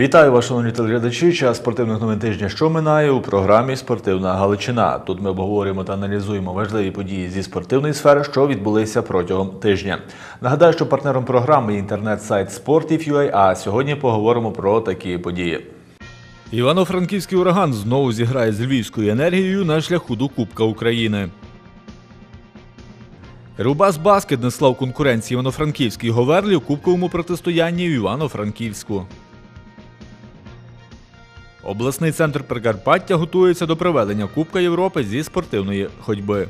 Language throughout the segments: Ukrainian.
Вітаю вас, шановні телеглядачі. Час спортивних новин тижня, що минає у програмі Спортивна Галичина. Тут ми обговорюємо та аналізуємо важливі події зі спортивної сфери, що відбулися протягом тижня. Нагадаю, що партнером програми є інтернет-сайт Sportiv.ua, а сьогодні поговоримо про такі події. Івано-Франківський ураган знову зіграє з львівською енергією на шляху до Кубка України. Рубас Баскет неслав конкуренції Івано-Франківській Говерлі у кубковому протистоянні в Івано-Франківську. Обласний центр Прикарпаття готується до проведення Кубка Європи зі спортивної ходьби.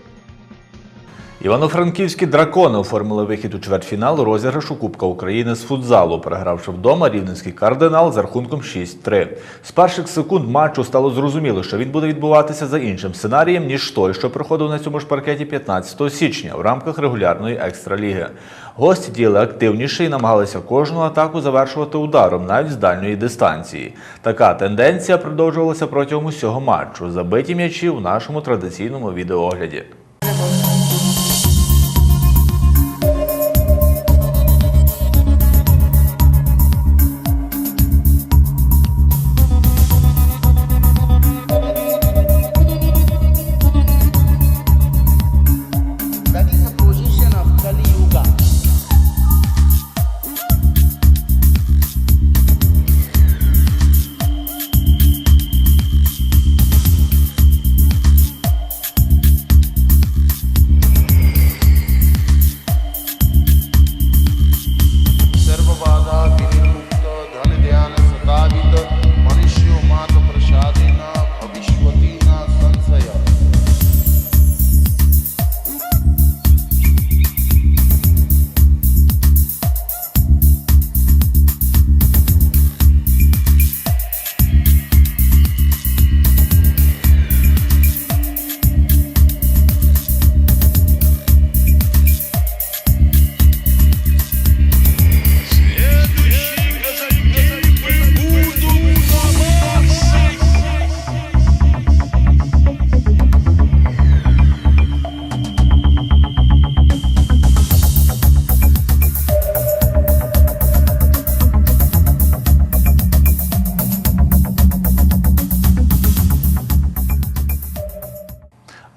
Івано-Франківські дракони оформили вихід у чвертьфінал розіграшу Кубка України з футзалу, перегравши вдома рівненський кардинал з рахунком 6-3. З перших секунд матчу стало зрозуміло, що він буде відбуватися за іншим сценарієм, ніж той, що проходив на цьому ж паркеті 15 січня в рамках регулярної екстраліги. Гості діяли активніше і намагалися кожну атаку завершувати ударом навіть з дальньої дистанції. Така тенденція продовжувалася протягом усього матчу. Забиті м'ячі у нашому традиційному відеоогляді.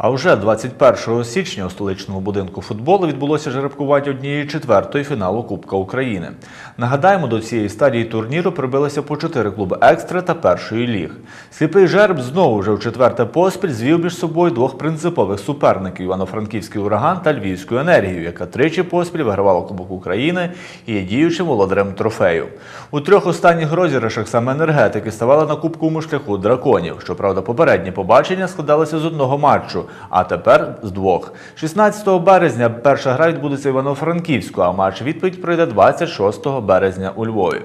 А вже 21 січня у столичному будинку футболу відбулося жеребкування однієї четвертої фіналу Кубка України. Нагадаємо, до цієї стадії турніру прибилися по чотири клуби екстра та першої ліг. Сліпий жереб знову вже в четверте поспіль звів між собою двох принципових суперників Івано-Франківський ураган та Львівську енергію, яка тричі поспіль вигравала Кубок України і є діючим володарем трофею. У трьох останніх розіграшах саме енергетики ставали на кубковому шляху драконів. Щоправда, попередні побачення складалися з одного матчу, а тепер з двох. 16 березня перша гра відбудеться в Івано-Франківську, а матч відповідь пройде 26 березня у Львові.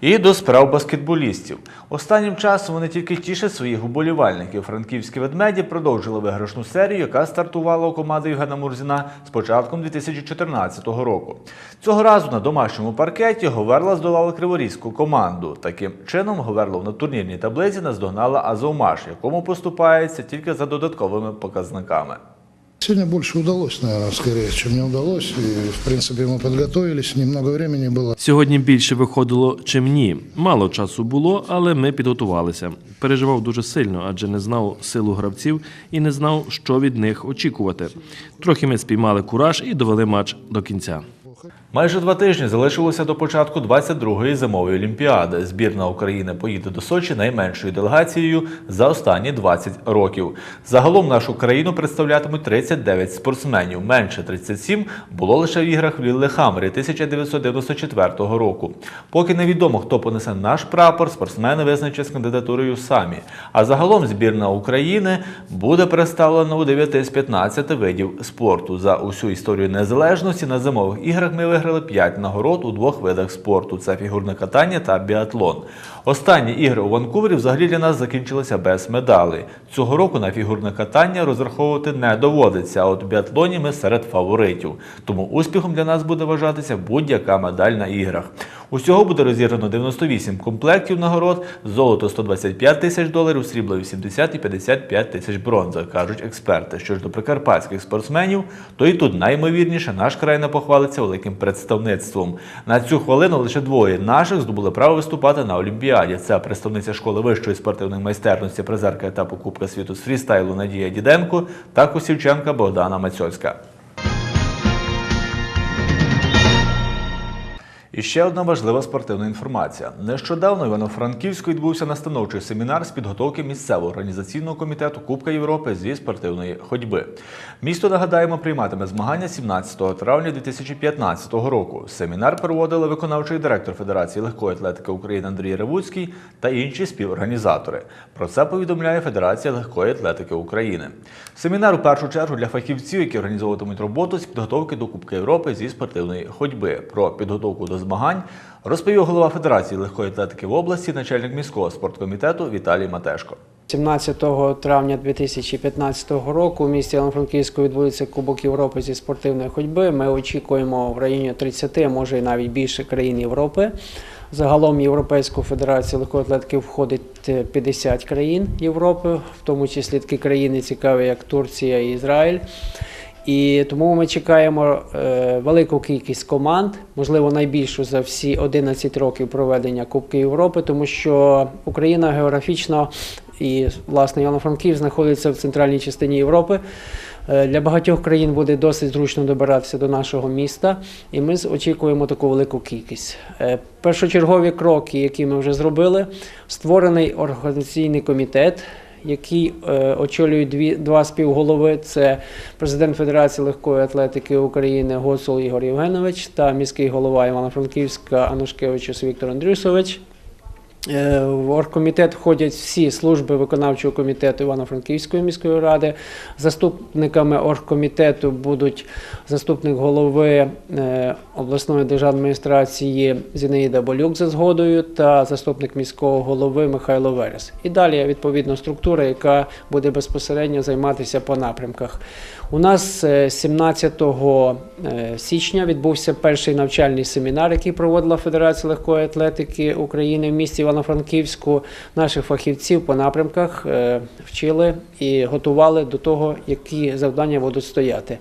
І до справ баскетболістів. Останнім часом вони тільки тішать своїх уболівальників. Франківські ведмеді продовжили виграшну серію, яка стартувала у команди Євгена Мурзіна з початком 2014 року. Цього разу на домашньому паркеті Говерла здолала криворізьку команду. Таким чином, Говерлов на турнірній таблиці наздогнала Азовмаш, якому поступається тільки за додатковими показниками. Сегодня больше удалось, наверное, скорее, чем не удалось. И, в принципе, мы подготовились, немного времени было. Сьогодні більше виходило, чим ні. Мало часу було, але ми підготувалися. Переживав дуже сильно, адже не знав силу гравців і не знав, що від них очікувати. Трохи ми спіймали кураж і довели матч до кінця. Майже два тижні залишилося до початку 22-ї зимової олімпіади. Збірна України поїде до Сочі найменшою делегацією за останні 20 років. Загалом нашу країну представлятимуть 39 спортсменів. Менше 37 було лише в іграх в Ліллехаммері 1994 року. Поки невідомо, хто понесе наш прапор, спортсмени визначать з кандидатурою самі. А загалом збірна України буде представлена у 9 з 15 видів спорту. За усю історію незалежності на зимових іграх ми виграли 5 нагород у двох видах спорту: це фігурне катання та біатлон. Останні ігри у Ванкувері взагалі для нас закінчилися без медалей. Цього року на фігурне катання розраховувати не доводиться. А от у біатлоні ми серед фаворитів. Тому успіхом для нас буде вважатися будь-яка медаль на іграх. Усього буде розіграно 98 комплектів нагород, золото 125 тисяч доларів, срібло 80 і 55 тисяч бронзи, кажуть експерти. Що ж до прикарпатських спортсменів, то і тут наймовірніше наш край не похвалиться великим представництвом. На цю хвилину лише двоє наших здобули право виступати на Олімпіаді. Це представниця школи вищої спортивної майстерності, призерка етапу Кубка світу з фрістайлу Надія Діденко та Косівченка Богдана Мацьоцька. І ще одна важлива спортивна інформація. Нещодавно Івано-Франківську відбувся настановчий семінар з підготовки місцевого організаційного комітету Кубка Європи зі спортивної ходьби. Місто, нагадаємо, прийматиме змагання 17 травня 2015 року. Семінар проводили виконавчий директор Федерації легкої атлетики України Андрій Ревуцький та інші співорганізатори. Про це повідомляє Федерація легкої атлетики України. Семінар у першу чергу для фахівців, які організовуватимуть роботу з підготовки до Кубка Європи зі спортивної ходьби. Про підготовку до змагань розповів голова Федерації легкої атлетики в області, начальник міського спорткомітету Віталій Матешко. 17 травня 2015 року у місті Івано-Франківську відбудеться Кубок Європи зі спортивної ходьби. Ми очікуємо в районі 30, а може і навіть більше країн Європи. Загалом Європейську федерацію легкої атлетики входить е, 50 країн Європи, в тому числі такі країни цікаві, як Турція і Ізраїль. І тому ми чекаємо е, велику кількість команд, можливо, найбільшу за всі 11 років проведення Кубки Європи, тому що Україна географічно і власне Івано-Франків знаходиться в центральній частині Європи. Е, Для багатьох країн буде досить зручно добиратися до нашого міста, і ми очікуємо таку велику кількість. Е, Першочергові кроки, які ми вже зробили, створений організаційний комітет, який очолює очолюють дві, два співголови: це президент Федерації легкої атлетики України Гоцул Ігор Євгенович та міський голова Івано-Франківська Анушкевичус Віктор Андрюсович. Е, В оргкомітет входять всі служби виконавчого комітету Івано-Франківської міської ради. Заступниками оргкомітету будуть заступник голови е, обласної державної адміністрації Зінаїда Болюк за згодою та заступник міського голови Михайло Верес. І далі відповідно структура, яка буде безпосередньо займатися по напрямках. У нас е, 17 е, січня відбувся перший навчальний семінар, який проводила Федерація легкої атлетики України в місті Івано-Франківську. Наших фахівців по напрямках е, вчили і готували до того, які завдання будуть стояти.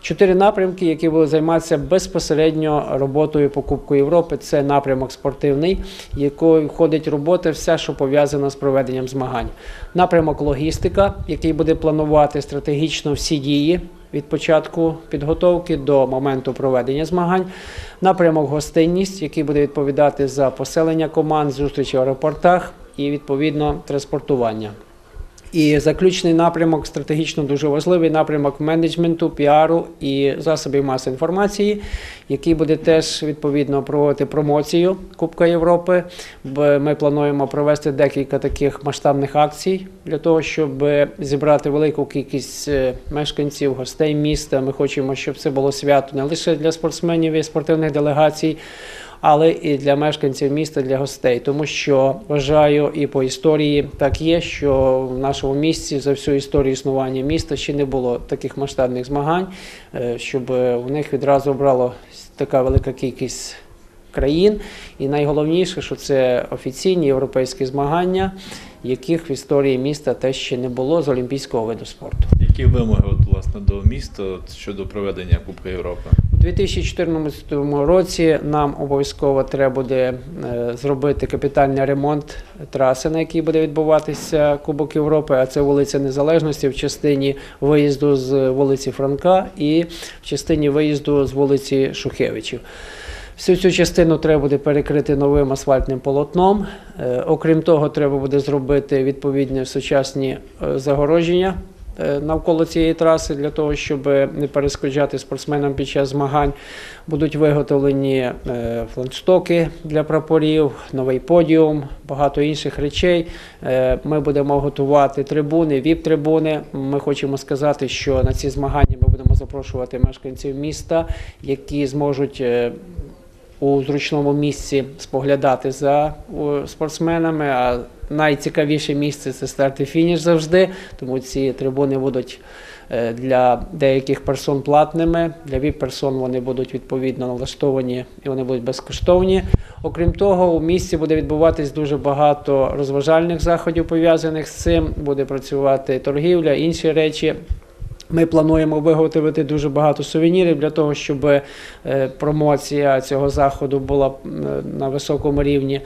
Чотири напрямки, які будуть займатися безпосередньо роботою по Кубку Європи. Це напрямок спортивний, в який входить робота, вся, що пов'язана з проведенням змагань. Напрямок логістика, який буде планувати стратегічно всі дії від початку підготовки до моменту проведення змагань. Напрямок гостинність, який буде відповідати за поселення команд, зустрічі в аеропортах і відповідно транспортування. І заключний напрямок стратегічно дуже важливий напрямок менеджменту, піару і засобів масової інформації, який буде теж відповідно проводити промоцію Кубка Європи. Ми плануємо провести декілька таких масштабних акцій для того, щоб зібрати велику кількість е, мешканців, гостей міста. Ми хочемо, щоб це було свято не лише для спортсменів і спортивних делегацій але і для мешканців міста, для гостей. Тому що вважаю і по історії так є, що в нашому місті за всю історію існування міста ще не було таких масштабних змагань, е, щоб е, в них відразу брало така велика кількість. Країн, і найголовніше, що це офіційні європейські змагання, яких в історії міста теж ще не було з олімпійського виду спорту. Які вимоги от, власне до міста щодо проведення Кубка Європи? У 2014 році нам обов'язково треба буде е, зробити капітальний ремонт траси, на якій буде відбуватися Кубок Європи, а це вулиця Незалежності в частині виїзду з вулиці Франка і в частині виїзду з вулиці Шухевичів. Всю цю частину треба буде перекрити новим асфальтним полотном. Е, Окрім того, треба буде зробити відповідні сучасні е, загородження навколо цієї траси для того, щоб не перешкоджати спортсменам під час змагань. Будуть виготовлені е, флагштоки для прапорів, новий подіум, багато інших речей. Е, Ми будемо готувати трибуни, віп-трибуни. Ми хочемо сказати, що на ці змагання ми будемо запрошувати мешканців міста, які зможуть. е, у зручному місці споглядати за спортсменами, а найцікавіше місце це старт і фініш завжди, тому ці трибуни будуть е, для деяких персон платними, для віп-персон вони будуть відповідно налаштовані і вони будуть безкоштовні. Окрім того, у місті буде відбуватись дуже багато розважальних заходів пов'язаних з цим. Буде працювати торгівля, інші речі. Ми плануємо виготовити дуже багато сувенірів для того, щоб е, промоція цього заходу була е, на високому рівні.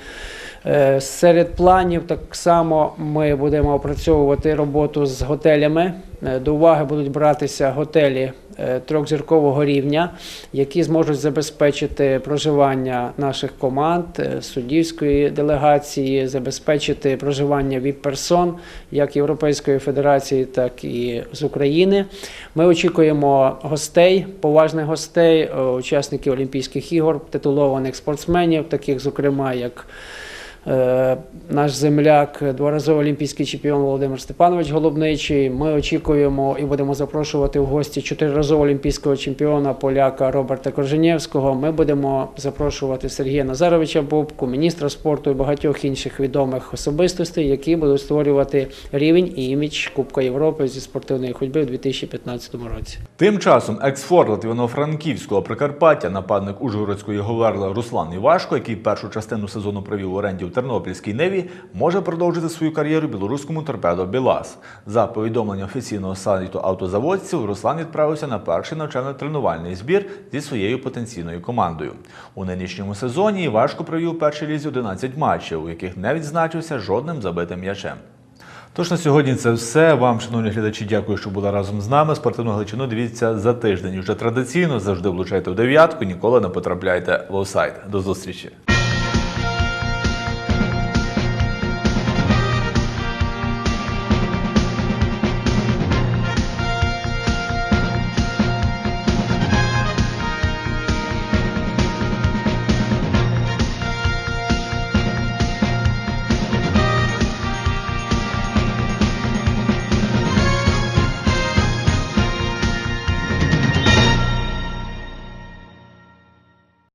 Е, Серед планів так само ми будемо опрацьовувати роботу з готелями. Е, До уваги будуть братися готелі е, трьохзіркового рівня, які зможуть забезпечити проживання наших команд, суддівської делегації, забезпечити проживання віп-персон як Європейської Федерації, так і з України. Ми очікуємо гостей, поважних гостей, учасників Олімпійських ігор, титулованих спортсменів, таких, зокрема, як Наш земляк, дворазовий олімпійський чемпіон Володимир Степанович Голубничий. Ми очікуємо і будемо запрошувати в гості чотириразового олімпійського чемпіона поляка Роберта Корженєвського. Ми будемо запрошувати Сергія Назаровича Бобку, міністра спорту і багатьох інших відомих особистостей, які будуть створювати рівень і імідж Кубка Європи зі спортивної ходьби у 2015 році. Тим часом екс-форвард Івано-Франківського Прикарпаття, нападник Ужгородської Говерли Руслан Івашко, який першу частину сезону провів в оренді Тернопільській Неві, може продовжити свою кар'єру білоруському торпедо Білас. За повідомленням офіційного сайту автозаводців, Руслан відправився на перший навчально-тренувальний збір зі своєю потенційною командою. У нинішньому сезоні Івашко провів у першій лізі 11 матчів, у яких не відзначився жодним забитим м'ячем. Тож на сьогодні це все. Вам, шановні глядачі, дякую, що були разом з нами. Спортивну гличину дивіться за тиждень. Уже традиційно завжди влучайте в дев'ятку, ніколи не потрапляйте в офсайд. До зустрічі.